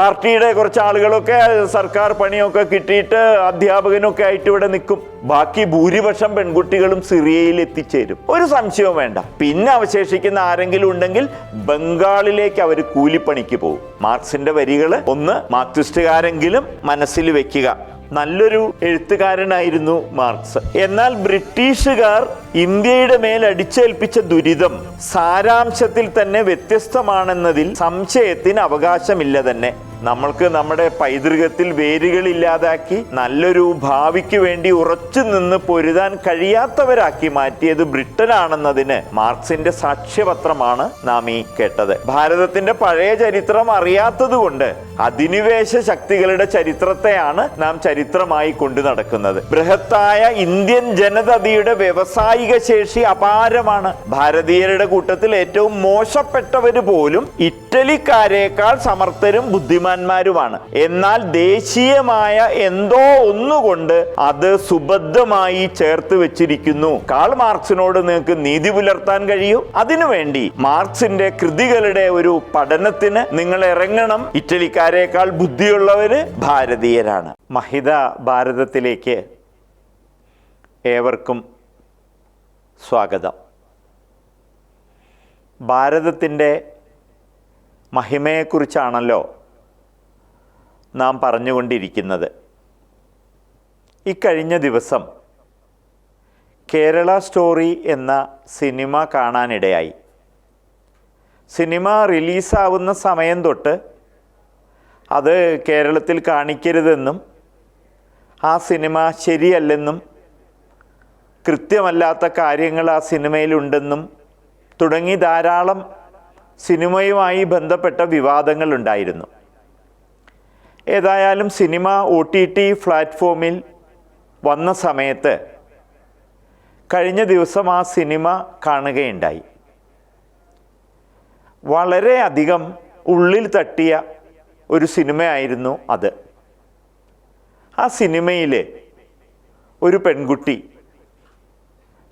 പാർട്ടിയുടെ കുറച്ച് ആളുകളൊക്കെ സർക്കാർ പണിയൊക്കെ കിട്ടിയിട്ട് അധ്യാപകനൊക്കെ ആയിട്ട് ഇവിടെ നിൽക്കും. ബാക്കി ഭൂരിപക്ഷം പെൺകുട്ടികളും സിറിയയിൽ എത്തിച്ചേരും. ഒരു സംശയവും വേണ്ട. പിന്നെ അവശേഷിക്കുന്ന ആരെങ്കിലും ഉണ്ടെങ്കിൽ ബംഗാളിലേക്ക് അവർ കൂലിപ്പണിക്ക് പോകും. മാർക്സിന്റെ വരികൾ ഒന്ന് മാർക്സിസ്റ്റുകാരെങ്കിലും മനസ്സിൽ വെക്കുക. നല്ലൊരു എഴുത്തുകാരനായിരുന്നു മാർക്സ്. എന്നാൽ ബ്രിട്ടീഷുകാർ ഇന്ത്യയുടെ മേൽ അടിച്ചേൽപ്പിച്ച ദുരിതം സാരാംശത്തിൽ തന്നെ വ്യത്യസ്തമാണെന്നതിൽ സംശയത്തിന് അവകാശമില്ല തന്നെ. നമ്മൾക്ക് നമ്മുടെ പൈതൃകത്തിൽ വേരുകൾ ഇല്ലാതാക്കി നല്ലൊരു ഭാവിക്ക് വേണ്ടി ഉറച്ചു നിന്ന് പൊരുതാൻ കഴിയാത്തവരാക്കി മാറ്റിയത് ബ്രിട്ടനാണെന്നതിന് മാർക്സിന്റെ സാക്ഷ്യപത്രമാണ് നാം ഈ കേട്ടത്. ഭാരതത്തിന്റെ പഴയ ചരിത്രം അറിയാത്തതുകൊണ്ട് അധിനിവേശ ശക്തികളുടെ ചരിത്രത്തെയാണ് നാം ചരിത്രമായി കൊണ്ടു നടക്കുന്നത്. ബൃഹത്തായ ഇന്ത്യൻ ജനതയുടെ വ്യവസായിക ശേഷി അപാരമാണ്. ഭാരതീയരുടെ കൂട്ടത്തിൽ ഏറ്റവും മോശപ്പെട്ടവര് പോലും ഇറ്റലിക്കാരേക്കാൾ സമർത്ഥരും ബുദ്ധിമാന്മാരുമാണ്. എന്നാൽ ദേശീയമായ എന്തോ ഒന്നുകൊണ്ട് അത് സുബദ്ധമായി ചേർത്ത് വെച്ചിരിക്കുന്നു. കാൾ മാർക്സിനോട് നിങ്ങൾക്ക് നീതി പുലർത്താൻ കഴിയൂ. അതിനുവേണ്ടി മാർക്സിന്റെ കൃതികളുടെ ഒരു പഠനത്തിന് നിങ്ങൾ ഇറങ്ങണം. ഇറ്റലിക്കാരേക്കാൾ ബുദ്ധിയുള്ളവര് ഭാരതീയരാണ്. മഹിത ഭാരതത്തിലേക്ക് ഏവർക്കും സ്വാഗതം. ഭാരതത്തിന്റെ മഹിമയെക്കുറിച്ചാണല്ലോ നാം പറഞ്ഞുകൊണ്ടിരിക്കുന്നത്. ഇക്കഴിഞ്ഞ ദിവസം കേരള സ്റ്റോറി എന്ന സിനിമ കാണാനിടയായി. സിനിമ റിലീസാവുന്ന സമയം തൊട്ട് അത് കേരളത്തിൽ കാണിക്കരുതെന്നും ആ സിനിമ ശരിയല്ലെന്നും കൃത്യമല്ലാത്ത കാര്യങ്ങൾ ആ സിനിമയിലുണ്ടെന്നും തുടങ്ങി ധാരാളം സിനിമയുമായി ബന്ധപ്പെട്ട വിവാദങ്ങൾ ഉണ്ടായിരുന്നു ഏതായാലും സിനിമ ഒ ടി ടി പ്ലാറ്റ്ഫോമിൽ വന്ന സമയത്ത് കഴിഞ്ഞ ദിവസം ആ സിനിമ കാണുകയുണ്ടായി. വളരെയധികം ഉള്ളിൽ തട്ടിയ ഒരു സിനിമയായിരുന്നു അത്. ആ സിനിമയിൽ ഒരു പെൺകുട്ടി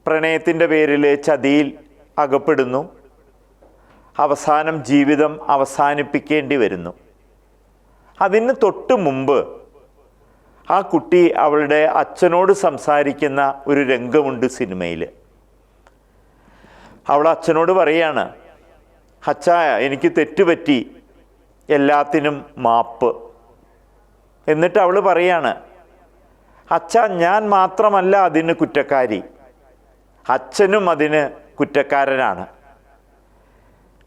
പ്രണയത്തിന്റെ പേരിൽ ചതിയിൽ അകപ്പെടുന്നു. അവസാനം ജീവിതം അവസാനിപ്പിക്കേണ്ടി വരുന്നു. അതിന് തൊട്ട് മുമ്പ് ആ കുട്ടി അവളുടെ അച്ഛനോട് സംസാരിക്കുന്ന ഒരു രംഗമുണ്ട് സിനിമയിൽ അവൾ അച്ഛനോട് പറയാണ് അച്ഛ എനിക്ക് തെറ്റുപറ്റി. എല്ലാത്തിനും മാപ്പ്. എന്നിട്ട് അവൾ പറയാണ് അച്ഛ ഞാൻ മാത്രമല്ല അതിന് കുറ്റക്കാരി. അച്ഛനും അതിന് കുറ്റക്കാരനാണ്.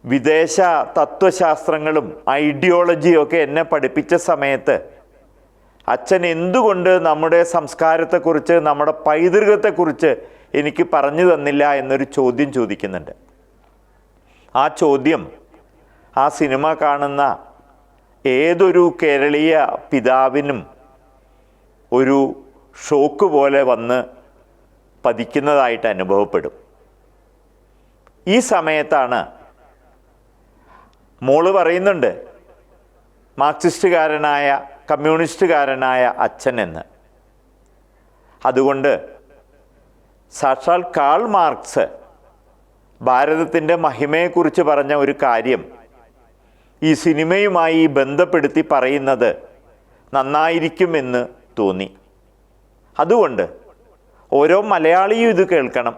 വിദേശ തത്വശാസ്ത്രങ്ങളും ഐഡിയോളജിയും ഒക്കെ എന്നെ പഠിപ്പിച്ച സമയത്ത് അച്ഛൻ എന്തുകൊണ്ട് നമ്മുടെ സംസ്കാരത്തെക്കുറിച്ച് നമ്മുടെ പൈതൃകത്തെക്കുറിച്ച് എനിക്ക് പറഞ്ഞു തന്നില്ല എന്നൊരു ചോദ്യം ചോദിക്കുന്നുണ്ട്. ആ ചോദ്യം ആ സിനിമ കാണുന്ന ഏതൊരു കേരളീയ പിതാവിനും ഒരു ഷോക്ക് പോലെ വന്ന് പതിക്കുന്നതായിട്ട് അനുഭവപ്പെടും. ഈ സമയത്താണ് മോൾ പറയുന്നുണ്ട് മാർക്സിസ്റ്റുകാരനായ കമ്മ്യൂണിസ്റ്റുകാരനായ അച്ഛൻ എന്ന്. അതുകൊണ്ട് സാക്ഷാൽ കാൾ മാർക്സ് ഭാരതത്തിന്റെ മഹിമയെക്കുറിച്ച് പറഞ്ഞ ഒരു കാര്യം ഈ സിനിമയുമായി ബന്ധപ്പെടുത്തി പറയുന്നത് നന്നായിരിക്കുമെന്ന് തോന്നി. അതുകൊണ്ട് ഓരോ മലയാളിയും ഇത് കേൾക്കണം.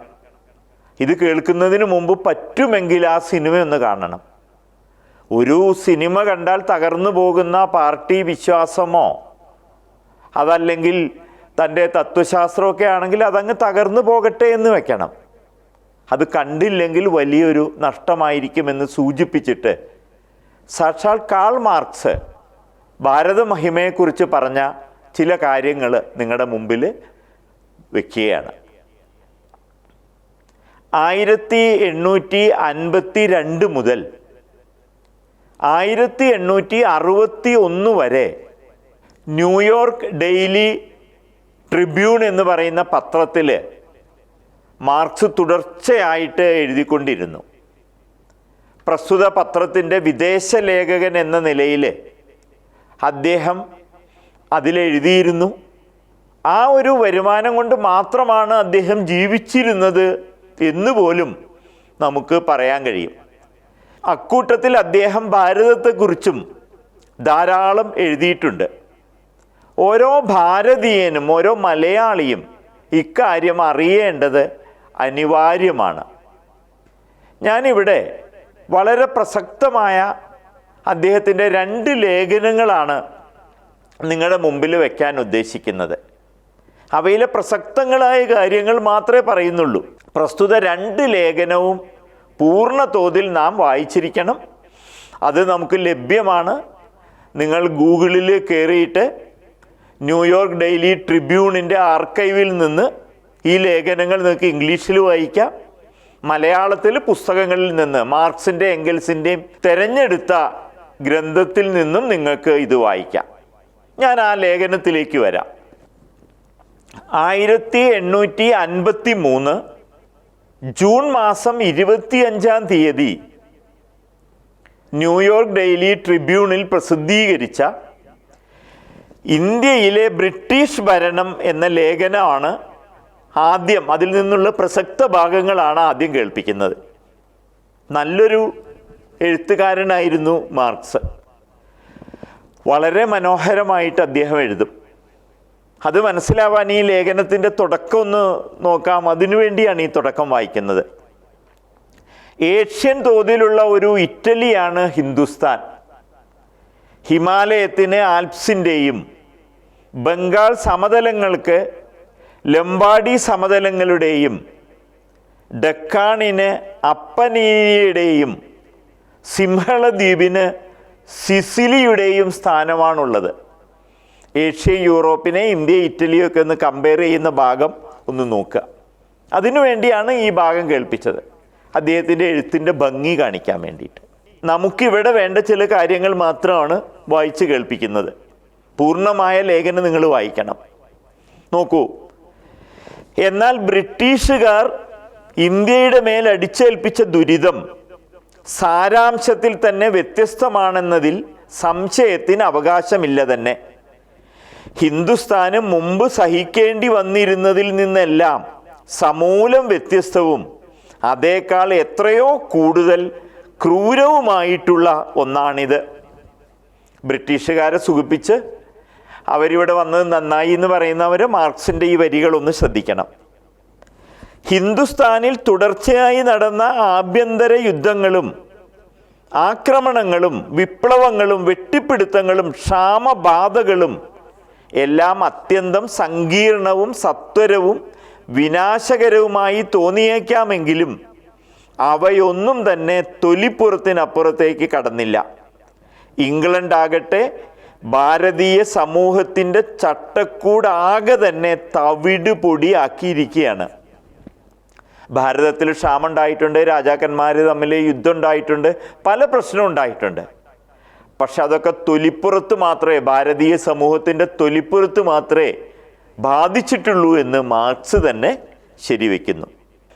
ഇത് കേൾക്കുന്നതിന് മുമ്പ് പറ്റുമെങ്കിൽ ആ സിനിമയൊന്ന് കാണണം. ഒരു സിനിമ കണ്ടാൽ തകർന്നു പോകുന്ന പാർട്ടി വിശ്വാസമോ? അതല്ലെങ്കിൽ തന്റെ തത്വശാസ്ത്രമൊക്കെ ആണെങ്കിൽ അതങ്ങ് തകർന്നു പോകട്ടെ എന്ന് വെക്കണം. അത് കണ്ടില്ലെങ്കിൽ വലിയൊരു നഷ്ടമായിരിക്കുമെന്ന് സൂചിപ്പിച്ചിട്ട് സാക്ഷാൽ കാൾ മാർക്സ് ഭാരതമഹിമയെക്കുറിച്ച് പറഞ്ഞ ചില കാര്യങ്ങൾ നിങ്ങളുടെ മുമ്പിൽ വയ്ക്കുകയാണ് ആയിരത്തി എണ്ണൂറ്റി അൻപത്തി രണ്ട് മുതൽ ആയിരത്തി എണ്ണൂറ്റി അറുപത്തി ഒന്ന് വരെ ന്യൂയോർക്ക് ഡെയിലി ട്രിബ്യൂൺ എന്ന് പറയുന്ന പത്രത്തിൽ മാർക്സ് തുടർച്ചയായിട്ട് എഴുതിക്കൊണ്ടിരുന്നു. പ്രസ്തുത പത്രത്തിന്റെ വിദേശ ലേഖകൻ എന്ന നിലയിൽ അദ്ദേഹം അതിലെഴുതിയിരുന്നു. ആ ഒരു വരുമാനം കൊണ്ട് മാത്രമാണ് അദ്ദേഹം ജീവിച്ചിരുന്നത് എന്ന് പോലും നമുക്ക് പറയാൻ കഴിയും. അക്കൂട്ടത്തിൽ അദ്ദേഹം ഭാരതത്തെക്കുറിച്ചും ധാരാളം എഴുതിയിട്ടുണ്ട്. ഓരോ ഭാരതീയനും ഓരോ മലയാളിയും ഇക്കാര്യം അറിയേണ്ടത് അനിവാര്യമാണ്. ഞാനിവിടെ വളരെ പ്രസക്തമായ അദ്ദേഹത്തിന്റെ രണ്ട് ലേഖനങ്ങളാണ് നിങ്ങളുടെ മുമ്പിൽ വയ്ക്കാൻ ഉദ്ദേശിക്കുന്നത്. അവയിലെ പ്രസക്തങ്ങളായ കാര്യങ്ങൾ മാത്രമേ പറയുന്നുള്ളൂ. പ്രസ്തുത രണ്ട് ലേഖനവും പൂർണ തോതിൽ നാം വായിച്ചിരിക്കണം. അത് നമുക്ക് ലഭ്യമാണ്. നിങ്ങൾ ഗൂഗിളിൽ കയറിയിട്ട് ന്യൂയോർക്ക് ഡെയിലി ട്രിബ്യൂണിന്റെ ആർക്കൈവിൽ നിന്ന് ഈ ലേഖനങ്ങൾ നിങ്ങൾക്ക് ഇംഗ്ലീഷിൽ വായിക്കാം. മലയാളത്തിൽ പുസ്തകങ്ങളിൽ നിന്ന് മാർക്സിന്റെ എംഗൽസിന്റെയും തിരഞ്ഞെടുത്ത ഗ്രന്ഥത്തിൽ നിന്നും നിങ്ങൾക്ക് ഇത് വായിക്കാം. ഞാൻ ആ ലേഖനത്തിലേക്ക് വരാം. ആയിരത്തി എണ്ണൂറ്റി അൻപത്തി മൂന്ന് ജൂൺ മാസം ഇരുപത്തിയഞ്ചാം തീയതി ന്യൂയോർക്ക് ഡെയിലി ട്രിബ്യൂണിൽ പ്രസിദ്ധീകരിച്ച ഇന്ത്യയിലെ ബ്രിട്ടീഷ് ഭരണം എന്ന ലേഖനമാണ് ആദ്യം അതിൽ നിന്നുള്ള പ്രസക്ത ഭാഗങ്ങളാണ് ആദ്യം കേൾപ്പിക്കുന്നത്. നല്ലൊരു എഴുത്തുകാരനായിരുന്നു മാർക്സ്. വളരെ മനോഹരമായിട്ട് അദ്ദേഹം എഴുതും. അത് മനസ്സിലാവാൻ ഈ ലേഖനത്തിന്റെ തുടക്കം ഒന്ന് നോക്കാം. അതിനുവേണ്ടിയാണ് ഈ തുടക്കം വായിക്കുന്നത്. ഏഷ്യൻ തോതിലുള്ള ഒരു ഇറ്റലിയാണ് ഹിന്ദുസ്ഥാൻ. ഹിമാലയത്തിന് ആൽപ്സിന്റെയും ബംഗാൾ സമതലങ്ങൾക്ക് ലംബാഡി സമതലങ്ങളുടെയും ഡക്കാണിന് അപ്പനീയുടെയും സിംഹളദ്വീപിന് സിസിലിയുടെയും സ്ഥാനമാണുള്ളത്. ഏഷ്യ യൂറോപ്പിനെ ഇന്ത്യ ഇറ്റലിയും ഒക്കെ ഒന്ന് കമ്പയർ ചെയ്യുന്ന ഭാഗം ഒന്ന് നോക്കുക. അതിനുവേണ്ടിയാണ് ഈ ഭാഗം കേൾപ്പിച്ചത്. അദ്ദേഹത്തിന്റെ എഴുത്തിന്റെ ഭംഗി കാണിക്കാൻ വേണ്ടിയിട്ട്. നമുക്കിവിടെ വേണ്ട ചില കാര്യങ്ങൾ മാത്രമാണ് വായിച്ച് കേൾപ്പിക്കുന്നത്. പൂർണമായ ലേഖനം നിങ്ങൾ വായിക്കണം. നോക്കൂ. എന്നാൽ ബ്രിട്ടീഷുകാർ ഇന്ത്യയുടെ മേൽ അടിച്ചേൽപ്പിച്ച ദുരിതം സാരാംശത്തിൽ തന്നെ വ്യത്യസ്തമാണെന്നതിൽ സംശയത്തിന് അവകാശമില്ല തന്നെ. ഹിന്ദുസ്ഥാന് മുമ്പ് സഹിക്കേണ്ടി വന്നിരുന്നതിൽ നിന്നെല്ലാം സമൂലം വ്യത്യസ്തവും അതേക്കാൾ എത്രയോ കൂടുതൽ ക്രൂരവുമായിട്ടുള്ള ഒന്നാണിത്. ബ്രിട്ടീഷുകാരെ സുഖിപ്പിച്ച് അവരിവിടെ വന്നത് നന്നായി എന്ന് പറയുന്നവർ മാർക്സിന്റെ ഈ വരികളൊന്ന് ശ്രദ്ധിക്കണം. ഹിന്ദുസ്ഥാനിൽ തുടർച്ചയായി നടന്ന ആഭ്യന്തര യുദ്ധങ്ങളും ആക്രമണങ്ങളും വിപ്ലവങ്ങളും വെട്ടിപ്പിടുത്തങ്ങളും ക്ഷാമബാധകളും എല്ലാം അത്യന്തം സങ്കീർണവും സത്വരവും വിനാശകരവുമായി തോന്നിയേക്കാമെങ്കിലും അവയൊന്നും തന്നെ തൊലിപ്പുറത്തിനപ്പുറത്തേക്ക് കടന്നില്ല. ഇംഗ്ലണ്ട് ആകട്ടെ ഭാരതീയ സമൂഹത്തിന്റെ ചട്ടക്കൂടാകെ തന്നെ തവിട് പൊടിയാക്കിയിരിക്കുകയാണ് ഭാരതത്തിൽ ക്ഷാമുണ്ടായിട്ടുണ്ട് രാജാക്കന്മാർ തമ്മിൽ യുദ്ധം ഉണ്ടായിട്ടുണ്ട് പല പ്രശ്നവും ഉണ്ടായിട്ടുണ്ട് പക്ഷെ അതൊക്കെ തൊലിപ്പുറത്ത് മാത്രമേ ഭാരതീയ സമൂഹത്തിന്റെ തൊലിപ്പുറത്ത് മാത്രമേ ബാധിച്ചിട്ടുള്ളൂ എന്ന് മാർക്സ് തന്നെ ശരിവെക്കുന്നു.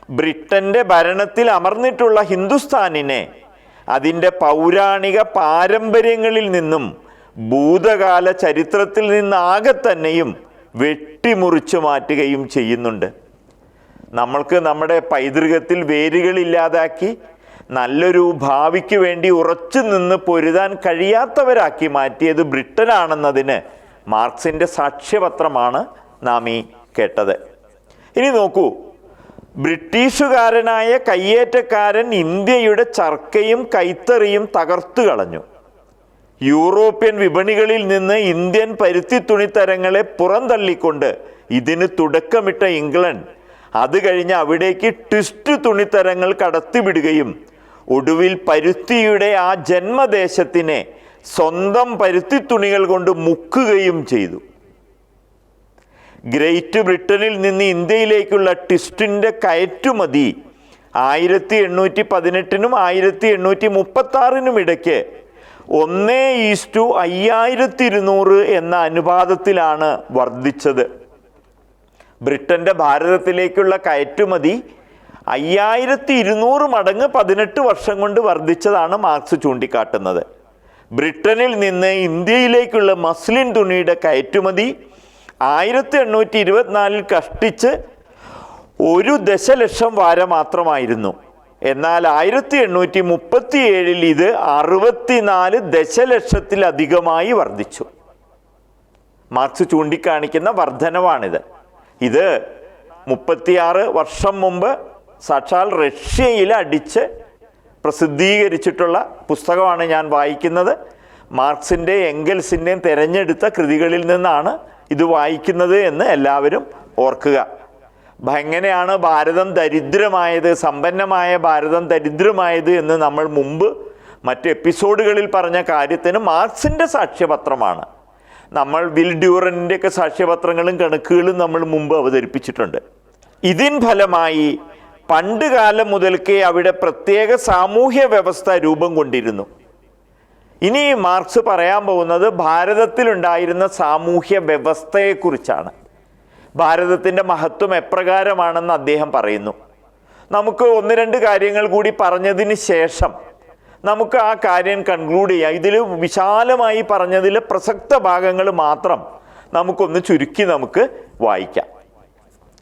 ബ്രിട്ടന്റെ ഭരണത്തിൽ അമർന്നിട്ടുള്ള ഹിന്ദുസ്ഥാനിനെ അതിന്റെ പൗരാണിക പാരമ്പര്യങ്ങളിൽ നിന്നും ഭൂതകാല ചരിത്രത്തിൽ നിന്നാകെ തന്നെയും വെട്ടിമുറിച്ചു മാറ്റുകയും ചെയ്യുന്നുണ്ട്. നമ്മൾക്ക് നമ്മുടെ പൈതൃകത്തിൽ വേരുകളില്ലാതാക്കി നല്ലൊരു ഭാവിക്ക് വേണ്ടി ഉറച്ചു നിന്ന് പൊരുതാൻ കഴിയാത്തവരാക്കി മാറ്റിയത് ബ്രിട്ടനാണെന്നതിന് മാർക്സിന്റെ സാക്ഷ്യപത്രമാണ് നാം ഈ കേട്ടത്. ഇനി നോക്കൂ. ബ്രിട്ടീഷുകാരനായ കയ്യേറ്റക്കാരൻ ഇന്ത്യയുടെ ചർക്കയും കൈത്തറിയും തകർത്തു കളഞ്ഞു. യൂറോപ്യൻ വിപണികളിൽ നിന്ന് ഇന്ത്യൻ പരുത്തി തുണിത്തരങ്ങളെ പുറന്തള്ളിക്കൊണ്ട് ഇതിന് തുടക്കമിട്ട ഇംഗ്ലണ്ട്. അത് കഴിഞ്ഞ് അവിടേക്ക് ട്വിസ്റ്റ് തുണിത്തരങ്ങൾ കടത്തിവിടുകയും ഒടുവിൽ പരുത്തിയുടെ ആ ജന്മദേശത്തിനെ സ്വന്തം പരുത്തി തുണികൾ കൊണ്ട് മുക്കുകയും ചെയ്തു. ഗ്രേറ്റ് ബ്രിട്ടനിൽ നിന്ന് ഇന്ത്യയിലേക്കുള്ള ടിസ്റ്റിന്റെ കയറ്റുമതി ആയിരത്തി എണ്ണൂറ്റി പതിനെട്ടിനും ആയിരത്തി എണ്ണൂറ്റി മുപ്പത്തി ആറിനും ഇടയ്ക്ക് ഒന്നേ ഈസ്റ്റു അയ്യായിരത്തി ഇരുന്നൂറ് എന്ന അനുപാതത്തിലാണ് വർദ്ധിച്ചത്. ബ്രിട്ടന്റെ ഭാരതത്തിലേക്കുള്ള കയറ്റുമതി അയ്യായിരത്തി ഇരുന്നൂറ് മടങ്ങ് പതിനെട്ട് വർഷം കൊണ്ട് വർദ്ധിച്ചതാണ് മാർക്സ് ചൂണ്ടിക്കാട്ടുന്നത്. ബ്രിട്ടനിൽ നിന്ന് ഇന്ത്യയിലേക്കുള്ള മസ്ലിൻ തുണിയുടെ കയറ്റുമതി ആയിരത്തി എണ്ണൂറ്റി ഇരുപത്തിനാലിൽ കഷ്ടിച്ച് ഒരു ദശലക്ഷം വാര മാത്രമായിരുന്നു. എന്നാൽ ആയിരത്തി എണ്ണൂറ്റി മുപ്പത്തി ഏഴിൽ ഇത് അറുപത്തിനാല് ദശലക്ഷത്തിലധികമായി വർദ്ധിച്ചു. മാർക്സ് ചൂണ്ടിക്കാണിക്കുന്ന വർധനവാണിത്. ഇത് മുപ്പത്തിയാറ് വർഷം മുമ്പ് സാക്ഷാൽ റഷ്യയിൽ അടിച്ച് പ്രസിദ്ധീകരിച്ചിട്ടുള്ള പുസ്തകമാണ് ഞാൻ വായിക്കുന്നത്. മാർക്സിന്റെ എംഗൽസിന്റെയും തിരഞ്ഞെടുത്ത കൃതികളിൽ നിന്നാണ് ഇത് വായിക്കുന്നത് എന്ന് എല്ലാവരും ഓർക്കുക. എങ്ങനെയാണ് ഭാരതം ദരിദ്രമായത് സമ്പന്നമായ ഭാരതം ദരിദ്രമായത് എന്ന് നമ്മൾ മുമ്പ് മറ്റ് എപ്പിസോഡുകളിൽ പറഞ്ഞ കാര്യത്തിന് മാർക്സിന്റെ സാക്ഷ്യപത്രമാണ്. നമ്മൾ വിൽ ഡ്യൂറന്റെയൊക്കെ സാക്ഷ്യപത്രങ്ങളും കണക്കുകളും നമ്മൾ മുമ്പ് അവതരിപ്പിച്ചിട്ടുണ്ട്. ഇതിൻ ഫലമായി പണ്ട് കാലം മുതൽക്കേ അവിടെ പ്രത്യേക സാമൂഹ്യ വ്യവസ്ഥ രൂപം കൊണ്ടിരുന്നു. ഇനി മാർക്സ് പറയാൻ പോകുന്നത് ഭാരതത്തിലുണ്ടായിരുന്ന സാമൂഹ്യ വ്യവസ്ഥയെക്കുറിച്ചാണ്. ഭാരതത്തിന്റെ മഹത്വം എപ്രകാരമാണെന്ന് അദ്ദേഹം പറയുന്നു. നമുക്ക് ഒന്ന് രണ്ട് കാര്യങ്ങൾ കൂടി പറഞ്ഞതിന് ശേഷം നമുക്ക് ആ കാര്യം കൺക്ലൂഡ് ചെയ്യാം. ഇതിൽ വിശാലമായി പറഞ്ഞതിലെ പ്രസക്ത ഭാഗങ്ങൾ മാത്രം നമുക്കൊന്ന് ചുരുക്കി നമുക്ക് വായിക്കാം.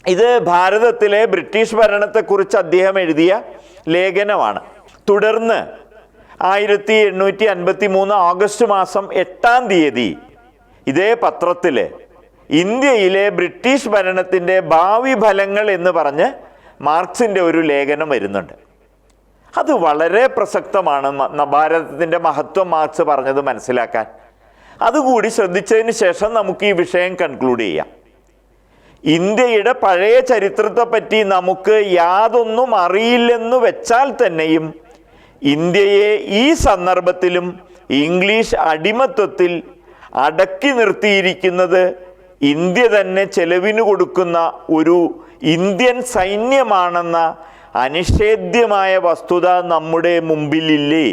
ഇത് ഭാരതത്തിലെ ബ്രിട്ടീഷ് ഭരണത്തെക്കുറിച്ച് അദ്ദേഹം എഴുതിയ ലേഖനമാണ്. തുടർന്ന് ആയിരത്തി എണ്ണൂറ്റി അൻപത്തി മൂന്ന് ഓഗസ്റ്റ് മാസം എട്ടാം തീയതി ഇതേ പത്രത്തിൽ ഇന്ത്യയിലെ ബ്രിട്ടീഷ് ഭരണത്തിന്റെ ഭാവി ഫലങ്ങൾ എന്ന് പറഞ്ഞ് മാർക്സിന്റെ ഒരു ലേഖനം വരുന്നുണ്ട്. അത് വളരെ പ്രസക്തമാണ് ഭാരതത്തിന്റെ മഹത്വം മാർക്സ് പറഞ്ഞത് മനസ്സിലാക്കാൻ. അതുകൂടി ശ്രദ്ധിച്ചതിന് ശേഷം നമുക്ക് ഈ വിഷയം കൺക്ലൂഡ് ചെയ്യാം. ഇന്ത്യയുടെ പഴയ ചരിത്രത്തെപ്പറ്റി നമുക്ക് യാതൊന്നും അറിയില്ലെന്ന് വെച്ചാൽ തന്നെയും ഇന്ത്യയെ ഈ സന്ദർഭത്തിലും ഇംഗ്ലീഷ് അടിമത്വത്തിൽ അടക്കി നിർത്തിയിരിക്കുന്നത് ഇന്ത്യ തന്നെ ചെലവിന് കൊടുക്കുന്ന ഒരു ഇന്ത്യൻ സൈന്യമാണെന്ന അനിഷേധ്യമായ വസ്തുത നമ്മുടെ മുമ്പിലില്ലേ?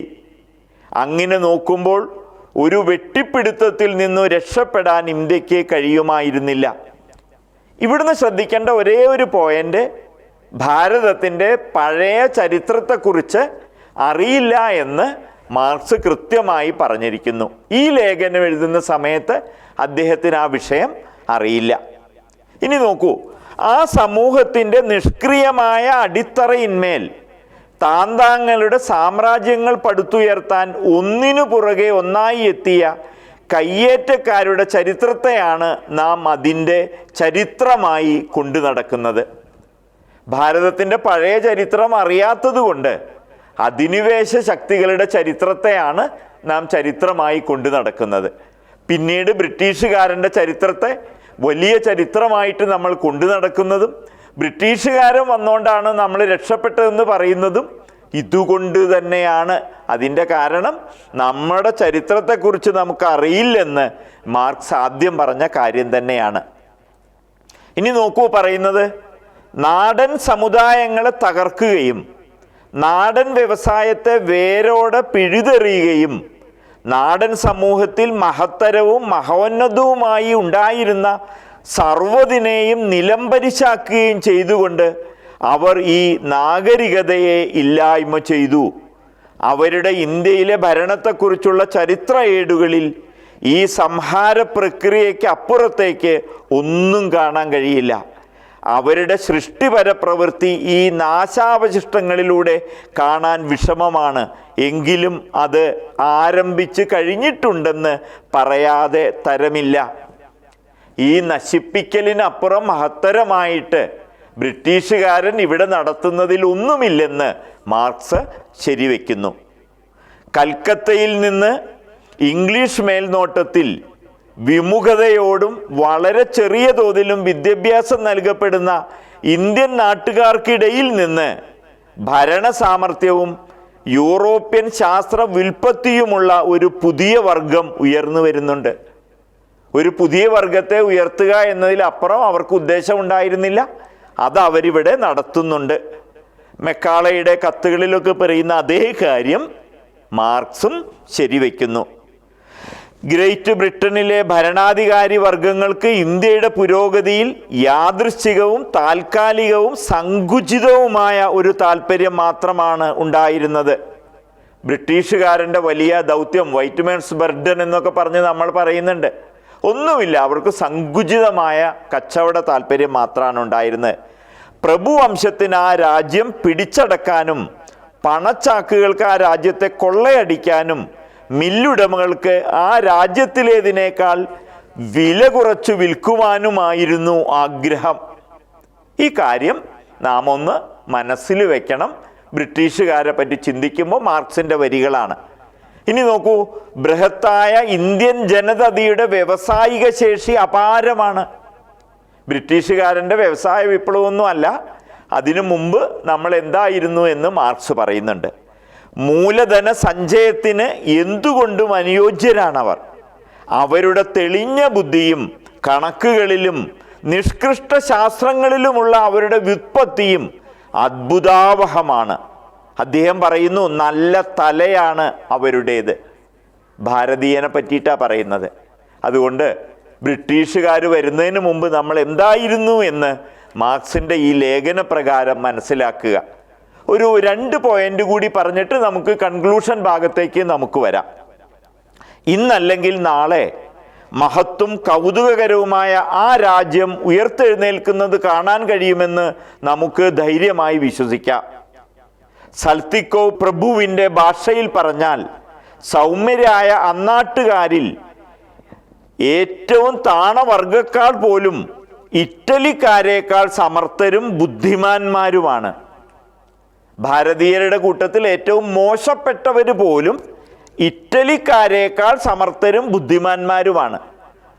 അങ്ങനെ നോക്കുമ്പോൾ ഒരു വെട്ടിപ്പിടുത്തത്തിൽ നിന്ന് രക്ഷപ്പെടാൻ ഇന്ത്യയ്ക്ക് കഴിയുമായിരുന്നില്ല. ഇവിടുന്ന് ശ്രദ്ധിക്കേണ്ട ഒരേ ഒരു പോയിന്റ് ഭാരതത്തിന്റെ പഴയ ചരിത്രത്തെക്കുറിച്ച് അറിയില്ല എന്ന് മാർക്സ് കൃത്യമായി പറഞ്ഞിരിക്കുന്നു. ഈ ലേഖനം എഴുതുന്ന സമയത്ത് അദ്ദേഹത്തിന് ആ വിഷയം അറിയില്ല. ഇനി നോക്കൂ. ആ സമൂഹത്തിന്റെ നിഷ്ക്രിയമായ അടിത്തറയിന്മേൽ താന്താങ്ങളുടെ സാമ്രാജ്യങ്ങൾ പടുത്തുയർത്താൻ ഒന്നിനു പുറകെ ഒന്നായി എത്തിയ കയ്യേറ്റക്കാരുടെ ചരിത്രത്തെയാണ് നാം അതിന്റെ ചരിത്രമായി കൊണ്ടു നടക്കുന്നത്. ഭാരതത്തിന്റെ പഴയ ചരിത്രം അറിയാത്തതുകൊണ്ട് അധിനിവേശ ശക്തികളുടെ ചരിത്രത്തെയാണ് നാം ചരിത്രമായി കൊണ്ടു നടക്കുന്നത്. പിന്നീട് ബ്രിട്ടീഷുകാരന്റെ ചരിത്രത്തെ വലിയ ചരിത്രമായിട്ട് നമ്മൾ കൊണ്ടു നടക്കുന്നതും ബ്രിട്ടീഷുകാരൻ വന്നുകൊണ്ടാണ് നമ്മൾ രക്ഷപ്പെട്ടതെന്ന് പറയുന്നതും ഇതുകൊണ്ട് തന്നെയാണ് അതിന്റെ കാരണം നമ്മുടെ ചരിത്രത്തെക്കുറിച്ച് നമുക്കറിയില്ലെന്ന് മാർക്സ് ആദ്യം പറഞ്ഞ കാര്യം തന്നെയാണ്. ഇനി നോക്കൂ പറയുന്നത് നാടൻ സമുദായങ്ങളെ തകർക്കുകയും നാടൻ വ്യവസായത്തെ വേരോടെ പിഴുതെറിയുകയും നാടൻ സമൂഹത്തിൽ മഹത്തരവും മഹോന്നതവുമായി ഉണ്ടായിരുന്ന സർവതിനെയും നിലംപരിശാക്കുകയും ചെയ്തുകൊണ്ട് അവർ ഈ നാഗരികതയെ ഇല്ലായ്മ ചെയ്തു. അവരുടെ ഇന്ത്യയിലെ ഭരണത്തെക്കുറിച്ചുള്ള ചരിത്ര ഏടുകളിൽ ഈ സംഹാര പ്രക്രിയയ്ക്ക് അപ്പുറത്തേക്ക് ഒന്നും കാണാൻ കഴിയില്ല. അവരുടെ സൃഷ്ടിപര പ്രവൃത്തി ഈ നാശാവശിഷ്ടങ്ങളിലൂടെ കാണാൻ വിഷമമാണ്. എങ്കിലും അത് ആരംഭിച്ച് കഴിഞ്ഞിട്ടുണ്ടെന്ന് പറയാതെ തരമില്ല. ഈ നശിപ്പിക്കലിനപ്പുറം മഹത്തരമായിട്ട് ബ്രിട്ടീഷുകാരൻ ഇവിടെ നടത്തുന്നതിൽ ഒന്നുമില്ലെന്ന് മാർക്സ് ശരിവെക്കുന്നു. കൽക്കത്തയിൽ നിന്ന് ഇംഗ്ലീഷ് മേൽനോട്ടത്തിൽ വിമുഖതയോടും വളരെ ചെറിയ തോതിലും വിദ്യാഭ്യാസം നൽകപ്പെടുന്ന ഇന്ത്യൻ നാട്ടുകാർക്കിടയിൽ നിന്ന് ഭരണ സാമർഥ്യവും യൂറോപ്യൻ ശാസ്ത്ര വിൽപ്പത്തിയുമുള്ള ഒരു പുതിയ വർഗം ഉയർന്നു വരുന്നുണ്ട്. ഒരു പുതിയ വർഗത്തെ ഉയർത്തുക എന്നതിലപ്പുറം അവർക്ക് ഉദ്ദേശം ഉണ്ടായിരുന്നില്ല അത് അവരിവിടെ നടത്തുന്നുണ്ട്. മെക്കാളയുടെ കത്തുകളിലൊക്കെ പറയുന്ന അതേ കാര്യം മാർക്സും ശരിവെക്കുന്നു. ഗ്രേറ്റ് ബ്രിട്ടനിലെ ഭരണാധികാരി വർഗങ്ങൾക്ക് ഇന്ത്യയുടെ പുരോഗതിയിൽ യാദൃശ്ചികവും താൽക്കാലികവും സങ്കുചിതവുമായ ഒരു താല്പര്യം മാത്രമാണ് ഉണ്ടായിരുന്നത്. ബ്രിട്ടീഷുകാരന്റെ വലിയ ദൗത്യം വൈറ്റ്മേൻസ് ബർഡൻ എന്നൊക്കെ പറഞ്ഞ് നമ്മൾ പറയുന്നുണ്ട്. ഒന്നുമില്ല അവർക്ക് സങ്കുചിതമായ കച്ചവട താല്പര്യം മാത്രമാണ് ഉണ്ടായിരുന്നത്. പ്രഭുവംശത്തിന് ആ രാജ്യം പിടിച്ചടക്കാനും പണച്ചാക്കുകൾക്ക് ആ രാജ്യത്തെ കൊള്ളയടിക്കാനും മില്ലുടമകൾക്ക് ആ രാജ്യത്തിലേതിനേക്കാൾ വില കുറച്ചു വിൽക്കുവാനുമായിരുന്നു ആഗ്രഹം. ഈ കാര്യം നാം ഒന്ന് മനസ്സിൽ വെക്കണം. ബ്രിട്ടീഷുകാരെ പറ്റി ചിന്തിക്കുമ്പോൾ മാർക്സിന്റെ വരികളാണ്. ഇനി നോക്കൂ ബൃഹത്തായ ഇന്ത്യൻ ജനതയുടെ വ്യവസായിക ശേഷി അപാരമാണ്. ബ്രിട്ടീഷുകാരന്റെ വ്യവസായ വിപ്ലവമൊന്നും അല്ല അതിനു മുമ്പ് നമ്മൾ എന്തായിരുന്നു എന്ന് മാർക്സ് പറയുന്നുണ്ട്. മൂലധന സഞ്ചയത്തിന് എന്തുകൊണ്ടും അനുയോജ്യരാണവർ. അവരുടെ തെളിഞ്ഞ ബുദ്ധിയും കണക്കുകളിലും നിഷ്കൃഷ്ട ശാസ്ത്രങ്ങളിലുമുള്ള അവരുടെ വ്യുത്പത്തിയും അത്ഭുതാവഹമാണ്. അദ്ദേഹം പറയുന്നു നല്ല തലയാണ് അവരുടേത്. ഭാരതീയനെ പറ്റിയിട്ടാണ് പറയുന്നത്. അതുകൊണ്ട് ബ്രിട്ടീഷുകാർ വരുന്നതിന് മുമ്പ് നമ്മൾ എന്തായിരുന്നു എന്ന് മാർക്സിന്റെ ഈ ലേഖന പ്രകാരം മനസ്സിലാക്കുക. ഒരു രണ്ട് പോയിന്റ് കൂടി പറഞ്ഞിട്ട് നമുക്ക് കൺക്ലൂഷൻ ഭാഗത്തേക്ക് നമുക്ക് വരാം. ഇന്നല്ലെങ്കിൽ നാളെ മഹത്തും കൗതുകകരവുമായ ആ രാജ്യം ഉയർത്തെഴുന്നേൽക്കുന്നത് കാണാൻ കഴിയുമെന്ന് നമുക്ക് ധൈര്യമായി വിശ്വസിക്കാം. സൽത്തിക്കോ പ്രഭുവിന്റെ ഭാഷയിൽ പറഞ്ഞാൽ സൗമ്യരായ അന്നാട്ടുകാരിൽ ഏറ്റവും താണവർഗക്കാർ പോലും ഇറ്റലിക്കാരേക്കാൾ സമർത്ഥരും ബുദ്ധിമാന്മാരുമാണ്. ഭാരതീയരുടെ കൂട്ടത്തിൽ ഏറ്റവും മോശപ്പെട്ടവർ പോലും ഇറ്റലിക്കാരേക്കാൾ സമർത്ഥരും ബുദ്ധിമാന്മാരുമാണ്.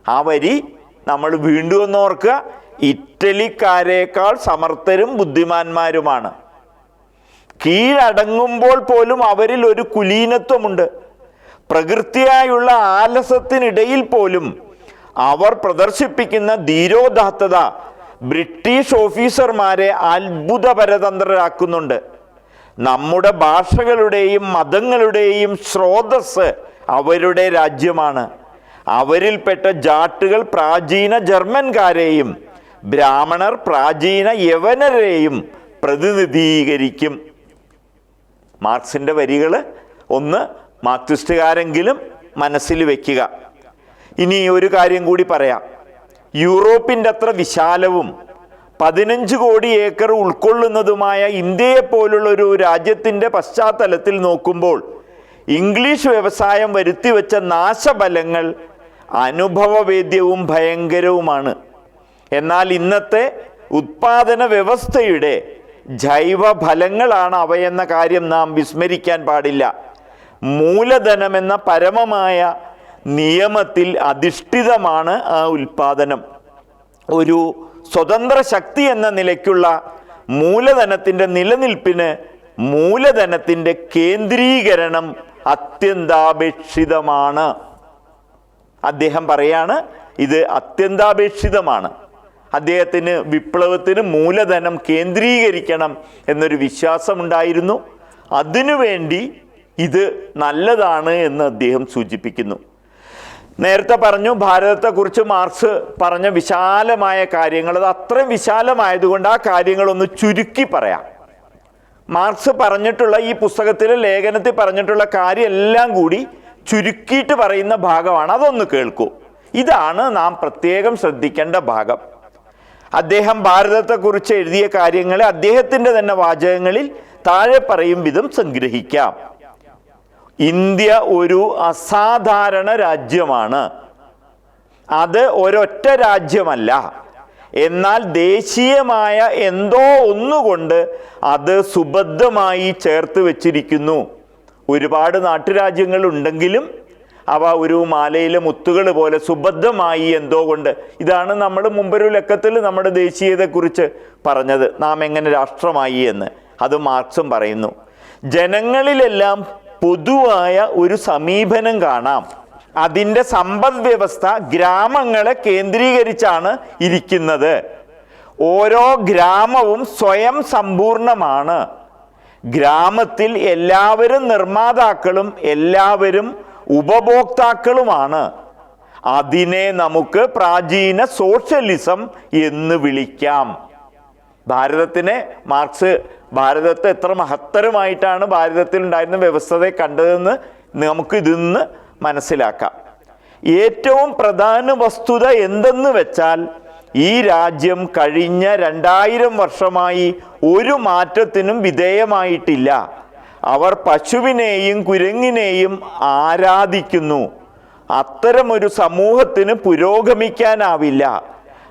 ആ വരി നമ്മൾ വീണ്ടും ഒന്ന് ഓർക്കുക ഇറ്റലിക്കാരേക്കാൾ സമർത്ഥരും ബുദ്ധിമാന്മാരുമാണ്. കീഴടങ്ങുമ്പോൾ പോലും അവരിൽ ഒരു കുലീനത്വമുണ്ട്. പ്രകൃതിയായുള്ള ആലസത്തിനിടയിൽ പോലും അവർ പ്രദർശിപ്പിക്കുന്ന ധീരോദാത്തത ബ്രിട്ടീഷ് ഓഫീസർമാരെ അത്ഭുതപരതന്ത്രരാക്കുന്നുണ്ട്. നമ്മുടെ ഭാഷകളുടെയും മതങ്ങളുടെയും സ്രോതസ് അവരുടെ രാജ്യമാണ്. അവരിൽപ്പെട്ട ജാട്ടുകൾ പ്രാചീന ജർമ്മൻകാരെയും ബ്രാഹ്മണർ പ്രാചീന യവനരെയും പ്രതിനിധീകരിക്കും. മാർക്സിന്റെ വരികൾ ഒന്ന് മാർക്സിസ്റ്റുകാരെങ്കിലും മനസ്സിൽ വെക്കുക. ഇനി ഒരു കാര്യം കൂടി പറയാം. യൂറോപ്പിന്റെ അത്ര വിശാലവും പതിനഞ്ച് കോടി ഏക്കർ ഉൾക്കൊള്ളുന്നതുമായ ഇന്ത്യയെ പോലുള്ള ഒരു രാജ്യത്തിന്റെ പശ്ചാത്തലത്തിൽ നോക്കുമ്പോൾ ഇംഗ്ലീഷ് വ്യവസായം വരുത്തിവെച്ച നാശബലങ്ങൾ അനുഭവവേദ്യവും ഭയങ്കരവുമാണ്. എന്നാൽ ഇന്നത്തെ ഉത്പാദന വ്യവസ്ഥയുടെ ജൈവ ഫലങ്ങളാണ് അവയെന്ന കാര്യം നാം വിസ്മരിക്കാൻ പാടില്ല. മൂലധനമെന്ന പരമമായ നിയമത്തിൽ അധിഷ്ഠിതമാണ് ആ ഉൽപാദനം. ഒരു സ്വതന്ത്ര ശക്തി എന്ന നിലയ്ക്കുള്ള മൂലധനത്തിന്റെ നിലനിൽപ്പിന് മൂലധനത്തിന്റെ കേന്ദ്രീകരണം അത്യന്താപേക്ഷിതമാണ്. അദ്ദേഹം പറയാണ് ഇത് അത്യന്താപേക്ഷിതമാണ്. അദ്ദേഹത്തിന് വിപ്ലവത്തിന് മൂലധനം കേന്ദ്രീകരിക്കണം എന്നൊരു വിശ്വാസമുണ്ടായിരുന്നു. അതിനുവേണ്ടി ഇത് നല്ലതാണ് എന്ന് അദ്ദേഹം സൂചിപ്പിക്കുന്നു. നേരത്തെ പറഞ്ഞു ഭാരതത്തെക്കുറിച്ച് മാർക്സ് പറഞ്ഞ വിശാലമായ കാര്യങ്ങൾ അത് അത്രയും വിശാലമായതുകൊണ്ട് ആ കാര്യങ്ങളൊന്ന് ചുരുക്കി പറയാം. മാർക്സ് പറഞ്ഞിട്ടുള്ള ഈ പുസ്തകത്തിലെ ലേഖനത്തിൽ പറഞ്ഞിട്ടുള്ള കാര്യമെല്ലാം കൂടി ചുരുക്കിയിട്ട് പറയുന്ന ഭാഗമാണ്. അതൊന്ന് കേൾക്കൂ. ഇതാണ് നാം പ്രത്യേകം ശ്രദ്ധിക്കേണ്ട ഭാഗം. അദ്ദേഹം ഭാരതത്തെക്കുറിച്ച് എഴുതിയ കാര്യങ്ങളെ അദ്ദേഹത്തിന്റെ തന്നെ വാചകങ്ങളിൽ താഴെ പറയും വിധം സംഗ്രഹിക്കാം. ഇന്ത്യ ഒരു അസാധാരണ രാജ്യമാണ്. അത് ഒരൊറ്റ രാജ്യമല്ല. എന്നാൽ ദേശീയമായ എന്തോ ഒന്നുകൊണ്ട് അത് സുബദ്ധമായി ചേർത്ത് വെച്ചിരിക്കുന്നു. ഒരുപാട് നാട്ടുരാജ്യങ്ങൾ ഉണ്ടെങ്കിലും അവ ഒരു മാലയിലെ മുത്തുകൾ പോലെ സുബദ്ധമായി എന്തോ കൊണ്ട്. ഇതാണ് നമ്മൾ മുമ്പൊരു ലക്കത്തിൽ നമ്മുടെ ദേശീയതയെക്കുറിച്ച് പറഞ്ഞത്. നാം എങ്ങനെ രാഷ്ട്രമായി എന്ന്. അത് മാർക്സും പറയുന്നു. ജനങ്ങളിലെല്ലാം പൊതുവായ ഒരു സമീപനം കാണാം. അതിന്റെ സമ്പദ് വ്യവസ്ഥ ഗ്രാമങ്ങളെ കേന്ദ്രീകരിച്ചാണ് ഇരിക്കുന്നത്. ഓരോ ഗ്രാമവും സ്വയം സമ്പൂർണമാണ്. ഗ്രാമത്തിൽ എല്ലാവരും നിർമ്മാതാക്കളും എല്ലാവരും ഉപഭോക്താക്കളുമാണ്. അതിനെ നമുക്ക് പ്രാചീന സോഷ്യലിസം എന്ന് വിളിക്കാം. ഭാരതത്തിനെ മാർക്സ് ഭാരതത്തെ എത്ര മഹത്തരമായിട്ടാണ് ഭാരതത്തിൽ ഉണ്ടായിരുന്ന വ്യവസ്ഥതയെ കണ്ടതെന്ന് നമുക്ക് ഇതിന്ന് മനസ്സിലാക്കാം. ഏറ്റവും പ്രധാന വസ്തുത എന്തെന്ന് വെച്ചാൽ ഈ രാജ്യം കഴിഞ്ഞ രണ്ടായിരം വർഷമായി ഒരു മാറ്റത്തിനും വിധേയമായിട്ടില്ല. അവർ പശുവിനെയും കുരങ്ങിനെയും ആരാധിക്കുന്നു. അത്തരമൊരു സമൂഹത്തിന് പുരോഗമിക്കാനാവില്ല.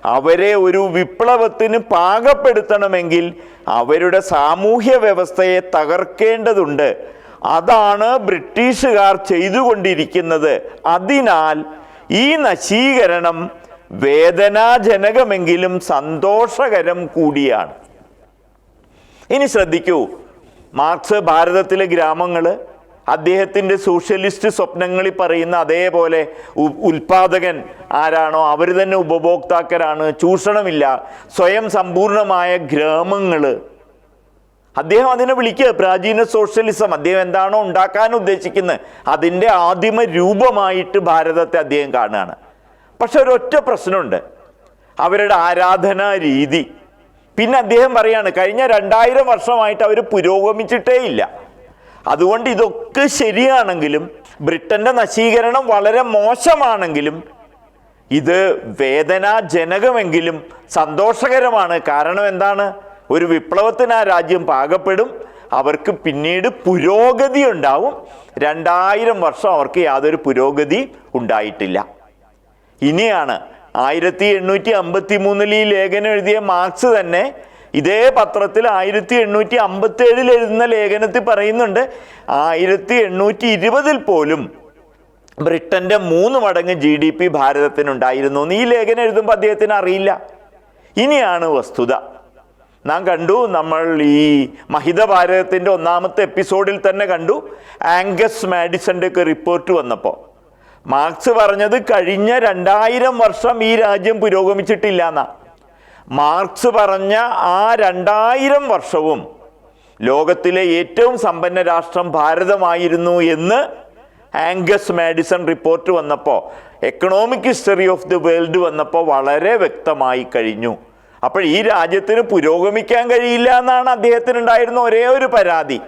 അവരെ ഒരു വിപ്ലവത്തിന് പാകപ്പെടുത്തണമെങ്കിൽ അവരുടെ സാമൂഹ്യ വ്യവസ്ഥയെ തകർക്കേണ്ടതുണ്ട്. അതാണ് ബ്രിട്ടീഷുകാർ ചെയ്തുകൊണ്ടിരിക്കുന്നത്. അതിനാൽ ഈ നശീകരണം വേദനാജനകമെങ്കിലും സന്തോഷകരം കൂടിയാണ്. ഇനി ശ്രദ്ധിക്കൂ. മാർക്സ് ഭാരതത്തിലെ ഗ്രാമങ്ങൾ അദ്ദേഹത്തിന്റെ സോഷ്യലിസ്റ്റ് സ്വപ്നങ്ങളിൽ പറയുന്ന അതേപോലെ ഉൽപാദകൻ ആരാണോ അവർ തന്നെ ഉപഭോക്താക്കരാണ് ചൂഷണമില്ല. സ്വയം സമ്പൂർണമായ ഗ്രാമങ്ങൾ അദ്ദേഹം അതിനെ വിളിക്കുക പ്രാചീന സോഷ്യലിസം. അദ്ദേഹം എന്താണോ ഉണ്ടാക്കാൻ ഉദ്ദേശിക്കുന്നത്. അതിന്റെ ആദിമ രൂപമായിട്ട് ഭാരതത്തെ അദ്ദേഹം കാണുകയാണ്. പക്ഷെ ഒരൊറ്റ പ്രശ്നമുണ്ട്. അവരുടെ ആരാധനാ രീതി. പിന്നെ അദ്ദേഹം പറയാണ് കഴിഞ്ഞ രണ്ടായിരം വർഷമായിട്ട് അവർ പുരോഗമിച്ചിട്ടേ ഇല്ല അതുകൊണ്ട് ഇതൊക്കെ ശരിയാണെങ്കിലും ബ്രിട്ടന്റെ നശീകരണം വളരെ മോശമാണെങ്കിലും ഇത് വേദനാജനകമെങ്കിലും സന്തോഷകരമാണ്. കാരണം എന്താണ്? ഒരു വിപ്ലവത്തിന് ആ രാജ്യം പാകപ്പെടും. അവർക്ക് പിന്നീട് പുരോഗതി ഉണ്ടാവും. രണ്ടായിരം വർഷം അവർക്ക് യാതൊരു പുരോഗതി ഉണ്ടായിട്ടില്ല. ഇനിയാണ് ആയിരത്തി എണ്ണൂറ്റി അമ്പത്തി മൂന്നിൽ ഈ ലേഖനം എഴുതിയ മാർക്സ് തന്നെ ഇതേ പത്രത്തിൽ ആയിരത്തി എണ്ണൂറ്റി അമ്പത്തി ഏഴിൽ എഴുതുന്ന ലേഖനത്തിൽ പറയുന്നുണ്ട് ആയിരത്തി എണ്ണൂറ്റി ഇരുപതിൽ പോലും ബ്രിട്ടന്റെ മൂന്ന് മടങ്ങ് ജി ഡി പി ഭാരതത്തിനുണ്ടായിരുന്നു എന്ന് ഈ ലേഖനം എഴുതുമ്പോൾ അദ്ദേഹത്തിന് അറിയില്ല. ഇനിയാണ് വസ്തുത. നാം കണ്ടു നമ്മൾ ഈ മഹിത ഭാരതത്തിന്റെ ഒന്നാമത്തെ എപ്പിസോഡിൽ തന്നെ കണ്ടു ആംഗസ് മാഡിസന്റെ ഒക്കെ റിപ്പോർട്ട് വന്നപ്പോൾ മാർക്സ് പറഞ്ഞത് കഴിഞ്ഞ രണ്ടായിരം വർഷം ഈ രാജ്യം പുരോഗമിച്ചിട്ടില്ല എന്നാ. മാർക്സ് പറഞ്ഞ ആ രണ്ടായിരം വർഷവും ലോകത്തിലെ ഏറ്റവും സമ്പന്ന രാഷ്ട്രം ഭാരതമായിരുന്നു എന്ന് ആംഗസ് മാഡിസൺ റിപ്പോർട്ട് വന്നപ്പോൾ economic history of the world വന്നപ്പോൾ വളരെ വ്യക്തമായി കഴിഞ്ഞു. അപ്പോൾ ഈ രാജ്യത്തിന് പുരോഗമിക്കാൻ കഴിയില്ല എന്നാണ് അദ്ദേഹത്തിന് ഉണ്ടായിരുന്ന ഒരേ ഒരു പരാതി.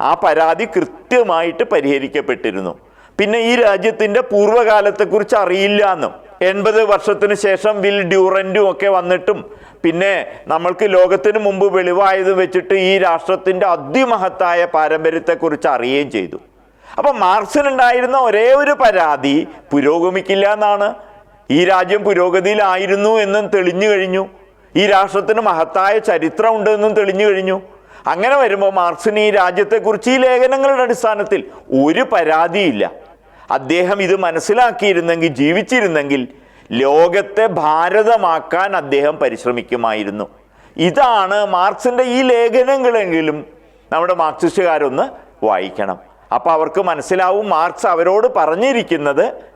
ആ പരാതി കൃത്യമായിട്ട് പരിഹരിക്കപ്പെട്ടിരുന്നു. പിന്നെ ഈ രാജ്യത്തിന്റെ പൂർവകാലത്തെക്കുറിച്ച് അറിയില്ല എന്നും. എൺപത് വർഷത്തിന് ശേഷം വിൽ ഡ്യൂറന്റും ഒക്കെ വന്നിട്ടും പിന്നെ നമ്മൾക്ക് ലോകത്തിന് മുമ്പ് വെളിവായത് വെച്ചിട്ട് ഈ രാഷ്ട്രത്തിന്റെ അതിമഹത്തായ പാരമ്പര്യത്തെക്കുറിച്ച് അറിയുകയും ചെയ്തു. അപ്പം മാർക്സിനുണ്ടായിരുന്ന ഒരേ ഒരു പരാതി പുരോഗമിക്കില്ല എന്നാണ്. ഈ രാജ്യം പുരോഗതിയിലായിരുന്നു എന്നും തെളിഞ്ഞു കഴിഞ്ഞു. ഈ രാഷ്ട്രത്തിന് മഹത്തായ ചരിത്രമുണ്ട് എന്നും തെളിഞ്ഞു കഴിഞ്ഞു. അങ്ങനെ വരുമ്പോൾ മാർക്സിന് ഈ രാജ്യത്തെക്കുറിച്ച് ഈ ലേഖനങ്ങളുടെ അടിസ്ഥാനത്തിൽ ഒരു പരാതിയില്ല. അദ്ദേഹം ഇത് മനസ്സിലാക്കിയിരുന്നെങ്കിൽ ജീവിച്ചിരുന്നെങ്കിൽ ലോകത്തെ ഭാരതമാക്കാൻ അദ്ദേഹം പരിശ്രമിക്കുമായിരുന്നു. ഇതാണ് മാർക്സിന്റെ ഈ ലേഖനങ്ങളെങ്കിലും നമ്മുടെ മാർക്സിസ്റ്റുകാരൊന്ന് വായിക്കണം. അപ്പോൾ അവർക്ക് മനസ്സിലാവും മാർക്സ് അവരോട് പറഞ്ഞിരിക്കുന്നത്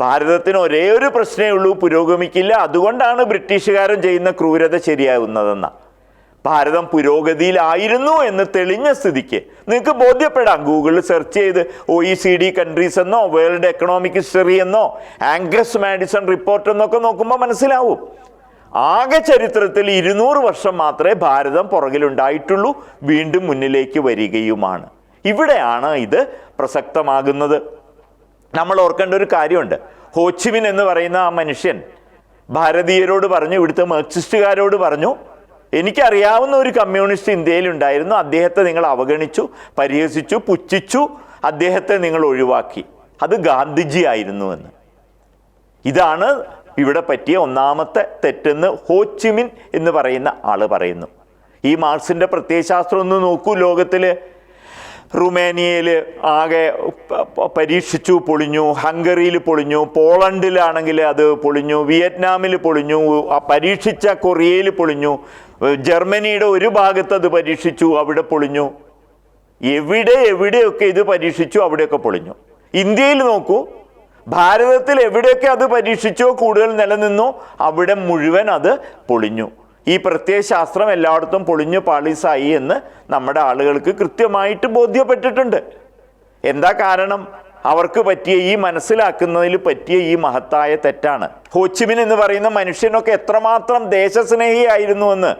ഭാരതത്തിന് ഒരേ ഒരു പ്രശ്നമേ ഉള്ളൂ പുരോഗമിക്കില്ല. അതുകൊണ്ടാണ് ബ്രിട്ടീഷുകാരൻ ചെയ്യുന്ന ക്രൂരത ശരിയാകുന്നതെന്ന. ഭാരതം പുരോഗതിയിലായിരുന്നു എന്ന് തെളിഞ്ഞ സ്ഥിതിക്ക്. നിങ്ങൾക്ക് ബോധ്യപ്പെടാം ഗൂഗിളിൽ സെർച്ച് ചെയ്ത് O E C D countries എന്നോ വേൾഡ് എക്കണോമിക് ഹിസ്റ്ററി എന്നോ ആംഗ്രസ് മാഡിസൺ റിപ്പോർട്ട് എന്നൊക്കെ നോക്കുമ്പോൾ മനസ്സിലാവും. ആകെ ചരിത്രത്തിൽ ഇരുന്നൂറ് വർഷം മാത്രമേ ഭാരതം പുറകിലുണ്ടായിട്ടുള്ളൂ വീണ്ടും മുന്നിലേക്ക് വരികയുമാണ്. ഇവിടെയാണ് ഇത് പ്രസക്തമാകുന്നത്. നമ്മൾ ഓർക്കേണ്ട ഒരു കാര്യമുണ്ട്. ഹോച്ചിമിൻ എന്ന് പറയുന്ന ആ മനുഷ്യൻ ഭാരതീയരോട് പറഞ്ഞു ഇവിടുത്തെ മാർക്സിസ്റ്റുകാരോട് പറഞ്ഞു എനിക്കറിയാവുന്ന ഒരു കമ്മ്യൂണിസ്റ്റ് ഇന്ത്യയിൽ ഉണ്ടായിരുന്നു അദ്ദേഹത്തെ നിങ്ങൾ അവഗണിച്ചു പരിഹസിച്ചു പുച്ഛിച്ചു. അദ്ദേഹത്തെ നിങ്ങൾ ഒഴിവാക്കി. അത് ഗാന്ധിജി ആയിരുന്നു എന്ന്. ഇതാണ് ഇവിടെ പറ്റിയ ഒന്നാമത്തെ തെറ്റെന്ന് ഹോച്ചിമിൻ എന്ന് പറയുന്ന ആൾ പറയുന്നു. ഈ മാർക്സിന്റെ പ്രത്യയശാസ്ത്രം ഒന്ന് നോക്കൂ ലോകത്തിൽ റുമേനിയയിൽ ആകെ പരീക്ഷിച്ചു പൊളിഞ്ഞു. ഹംഗറിയിൽ പൊളിഞ്ഞു. പോളണ്ടിലാണെങ്കിൽ അത് പൊളിഞ്ഞു. വിയറ്റ്നാമിൽ പൊളിഞ്ഞു. പരീക്ഷിച്ച കൊറിയയിൽ പൊളിഞ്ഞു. ജർമ്മനിയുടെ ഒരു ഭാഗത്ത് അത് പരീക്ഷിച്ചു അവിടെ പൊളിഞ്ഞു. എവിടെ എവിടെയൊക്കെ ഇത് പരീക്ഷിച്ചു അവിടെയൊക്കെ പൊളിഞ്ഞു. ഇന്ത്യയിൽ നോക്കൂ ഭാരതത്തിൽ എവിടെയൊക്കെ അത് പരീക്ഷിച്ചോ കൂടുതൽ നിലനിന്നോ അവിടെ മുഴുവൻ അത് പൊളിഞ്ഞു. ഈ പ്രത്യയശാസ്ത്രം എല്ലായിടത്തും പൊളിഞ്ഞു പാളീസായി എന്ന് നമ്മുടെ ആളുകൾക്ക് കൃത്യമായിട്ട് ബോധ്യപ്പെട്ടിട്ടുണ്ട്. എന്താ കാരണം? അവർക്ക് പറ്റിയ ഈ മനസ്സിലാക്കുന്നതിൽ പറ്റിയ ഈ മഹത്തായ തെറ്റാണ്. ഹോച്ചിമിൻ എന്ന് പറയുന്ന മനുഷ്യനൊക്കെ എത്രമാത്രം ദേശസ്നേഹിയായിരുന്നുവെന്ന്.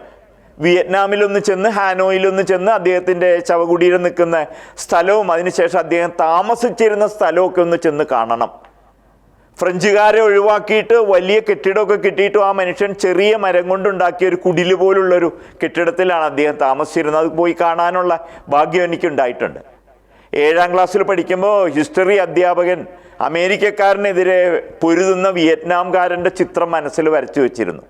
വിയറ്റ്നാമിലൊന്ന് ചെന്ന് ഹാനോയിലൊന്ന് ചെന്ന് അദ്ദേഹത്തിന്റെ ശവകുടീരം നിൽക്കുന്ന സ്ഥലവും അതിനുശേഷം അദ്ദേഹം താമസിച്ചിരുന്ന സ്ഥലമൊക്കെ ഒന്ന് ചെന്ന് കാണണം. ഫ്രഞ്ചുകാരെ ഒഴിവാക്കിയിട്ട് വലിയ കെട്ടിടമൊക്കെ കിട്ടിയിട്ടും ആ മനുഷ്യൻ ചെറിയ മരം കൊണ്ടുണ്ടാക്കിയ ഒരു കുടിൽ പോലുള്ളൊരു കെട്ടിടത്തിലാണ് അദ്ദേഹം താമസിച്ചിരുന്നത്. അത് പോയി കാണാനുള്ള ഭാഗ്യം എനിക്കുണ്ടായിട്ടുണ്ട്. ഏഴാം ക്ലാസ്സിൽ പഠിക്കുമ്പോൾ ഹിസ്റ്ററി അധ്യാപകൻ അമേരിക്കക്കാരനെതിരെ പൊരുതുന്ന വിയറ്റ്നാംകാരന്റെ ചിത്രം മനസ്സിൽ വരച്ചു വെച്ചിരുന്നു.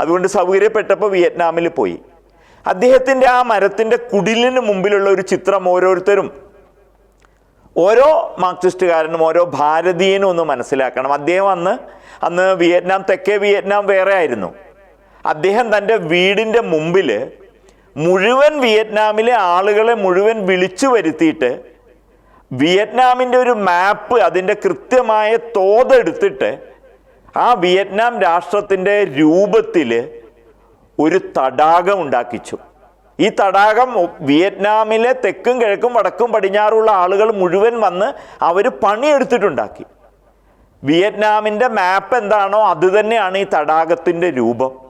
അതുകൊണ്ട് സൗകര്യപ്പെട്ടപ്പോൾ വിയറ്റ്നാമിൽ പോയി. അദ്ദേഹത്തിന്റെ ആ മരത്തിന്റെ കുടിലിന് മുമ്പിലുള്ള ഒരു ചിത്രം ഓരോരുത്തരും ഓരോ മാർക്സിസ്റ്റുകാരനും ഓരോ ഭാരതീയനും ഒന്ന് മനസ്സിലാക്കണം. അദ്ദേഹം അന്ന് അന്ന് വിയറ്റ്നാം തെക്കേ വിയറ്റ്നാം വേറെ ആയിരുന്നു. അദ്ദേഹം തന്റെ വീടിന്റെ മുമ്പിൽ മുഴുവൻ വിയറ്റ്നാമിലെ ആളുകളെ മുഴുവൻ വിളിച്ചു വരുത്തിയിട്ട് വിയറ്റ്നാമിന്റെ ഒരു മാപ്പ് അതിന്റെ കൃത്യമായ തോതെടുത്തിട്ട് ആ വിയറ്റ്നാം രാഷ്ട്രത്തിന്റെ രൂപത്തിൽ ഒരു തടാകം ഉണ്ടാക്കിച്ചു. ഈ തടാകം വിയറ്റ്നാമിലെ തെക്കും കിഴക്കും വടക്കും പടിഞ്ഞാറുള്ള ആളുകൾ മുഴുവൻ വന്ന് അവർ പണിയെടുത്തിട്ടുണ്ടാക്കി. വിയറ്റ്നാമിന്റെ മാപ്പ് എന്താണോ അത് തന്നെയാണ് ഈ തടാകത്തിന്റെ രൂപം.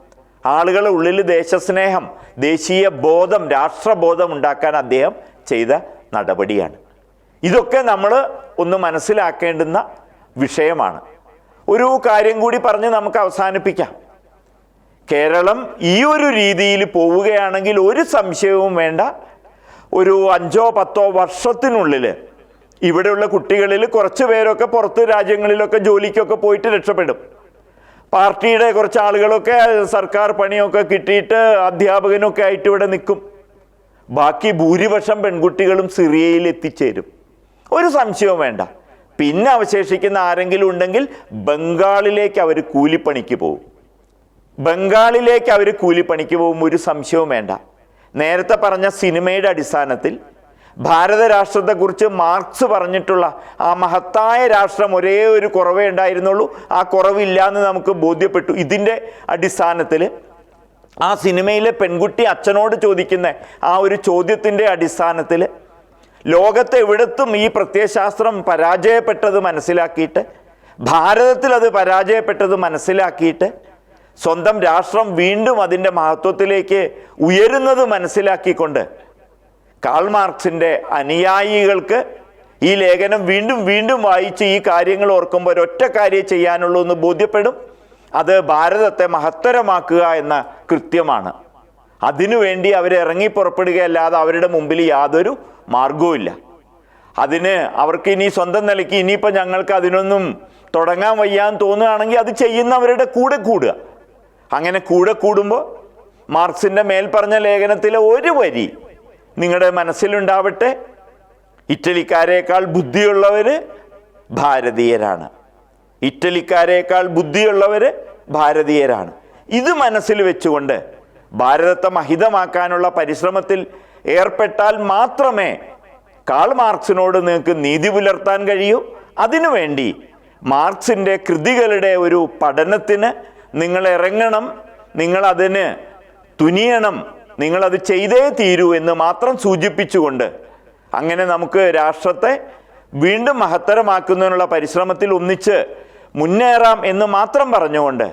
ആളുകളുടെ ഉള്ളിൽ ദേശസ്നേഹം ദേശീയ ബോധം രാഷ്ട്രബോധം ഉണ്ടാക്കാൻ അദ്ദേഹം ചെയ്ത നടപടിയാണ്. ഇതൊക്കെ നമ്മൾ ഒന്ന് മനസ്സിലാക്കേണ്ടുന്ന വിഷയമാണ്. ഒരു കാര്യം കൂടി പറഞ്ഞ് നമുക്ക് അവസാനിപ്പിക്കാം. കേരളം ഈ ഒരു രീതിയിൽ പോവുകയാണെങ്കിൽ ഒരു സംശയവും വേണ്ട. ഒരു അഞ്ചോ പത്തോ വർഷത്തിനുള്ളിൽ ഇവിടെയുള്ള കുട്ടികളിൽ കുറച്ച് പേരൊക്കെ പുറത്ത് രാജ്യങ്ങളിലൊക്കെ ജോലിക്കൊക്കെ പോയിട്ട് രക്ഷപ്പെടും. പാർട്ടിയുടെ കുറച്ച് ആളുകളൊക്കെ സർക്കാർ പണിയൊക്കെ കിട്ടിയിട്ട് അധ്യാപകനൊക്കെ ആയിട്ട് ഇവിടെ നിൽക്കും. ബാക്കി ഭൂരിപക്ഷം പെൺകുട്ടികളും സിറിയയിൽ എത്തിച്ചേരും. ഒരു സംശയവും വേണ്ട. പിന്നെ അവശേഷിക്കുന്ന ആരെങ്കിലും ഉണ്ടെങ്കിൽ ബംഗാളിലേക്ക് അവർ കൂലിപ്പണിക്ക് പോകും ബംഗാളിലേക്ക് അവർ കൂലിപ്പണിക്ക് പോകും ഒരു സംശയവും വേണ്ട. നേരത്തെ പറഞ്ഞ സിനിമയുടെ അടിസ്ഥാനത്തിൽ ഭാരത രാഷ്ട്രത്തെക്കുറിച്ച് മാർക്സ് പറഞ്ഞിട്ടുള്ള ആ മഹത്തായ രാഷ്ട്രം ഒരേ ഒരു കുറവേ ഉണ്ടായിരുന്നുള്ളൂ. ആ കുറവില്ല എന്ന് നമുക്ക് ബോധ്യപ്പെട്ടു. ഇതിന്റെ അടിസ്ഥാനത്തിൽ ആ സിനിമയിലെ പെൺകുട്ടി അച്ഛനോട് ചോദിക്കുന്ന ആ ഒരു ചോദ്യത്തിന്റെ അടിസ്ഥാനത്തിൽ ലോകത്തെ എവിടത്തും ഈ പ്രത്യയശാസ്ത്രം പരാജയപ്പെട്ടത് മനസ്സിലാക്കിയിട്ട് ഭാരതത്തിൽ അത് പരാജയപ്പെട്ടത് മനസ്സിലാക്കിയിട്ട് സ്വന്തം രാഷ്ട്രം വീണ്ടും അതിന്റെ മഹത്വത്തിലേക്ക് ഉയരുന്നത് മനസ്സിലാക്കിക്കൊണ്ട് കാൾ മാർക്സിന്റെ അനുയായികൾക്ക് ഈ ലേഖനം വീണ്ടും വീണ്ടും വായിച്ച് ഈ കാര്യങ്ങൾ ഓർക്കുമ്പോൾ ഒരൊറ്റ കാര്യം ചെയ്യാനുള്ളൂ എന്ന് ബോധ്യപ്പെടും. അത് ഭാരതത്തെ മഹത്തരമാക്കുക എന്ന കൃത്യമാണ്. അതിനുവേണ്ടി അവർ ഇറങ്ങി പുറപ്പെടുകയല്ലാതെ അവരുടെ മുമ്പിൽ യാതൊരു മാർഗവുമില്ല അതിന് അവർക്ക് ഇനി സ്വന്തം നിലയ്ക്ക് ഇനിയിപ്പോൾ ഞങ്ങൾക്ക് അതിനൊന്നും തുടങ്ങാൻ വയ്യാൻ തോന്നുകയാണെങ്കിൽ അത് ചെയ്യുന്നവരുടെ കൂടെ കൂടുക. അങ്ങനെ കൂടെ കൂടുമ്പോൾ മാർക്സിന്റെ മേൽ പറഞ്ഞ ലേഖനത്തിലെ ഒരു വരി നിങ്ങളുടെ മനസ്സിലുണ്ടാവട്ടെ. ഇറ്റലിക്കാരേക്കാൾ ബുദ്ധിയുള്ളവർ ഭാരതീയരാണ്. ഇറ്റലിക്കാരേക്കാൾ ബുദ്ധിയുള്ളവർ ഭാരതീയരാണ്. ഇത് മനസ്സിൽ വെച്ചുകൊണ്ട് ഭാരതത്തെ മഹിതമാക്കാനുള്ള പരിശ്രമത്തിൽ ഏർപ്പെട്ടാൽ മാത്രമേ കാൾ മാർക്സിനോട് നിങ്ങൾക്ക് നീതി പുലർത്താൻ കഴിയൂ. അതിനുവേണ്ടി മാർക്സിന്റെ കൃതികളുടെ ഒരു പഠനത്തിന് നിങ്ങൾ ഇറങ്ങണം. നിങ്ങൾ തുനിയണം. നിങ്ങളത് ചെയ്തേ തീരൂ എന്ന് മാത്രം സൂചിപ്പിച്ചുകൊണ്ട് അങ്ങനെ നമുക്ക് രാഷ്ട്രത്തെ വീണ്ടും മഹത്തരമാക്കുന്നതിനുള്ള പരിശ്രമത്തിൽ ഒന്നിച്ച് മുന്നേറാം എന്ന് മാത്രം പറഞ്ഞുകൊണ്ട്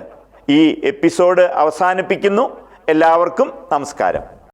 ഈ എപ്പിസോഡ് അവസാനിപ്പിക്കുന്നു. എല്ലാവർക്കും നമസ്കാരം.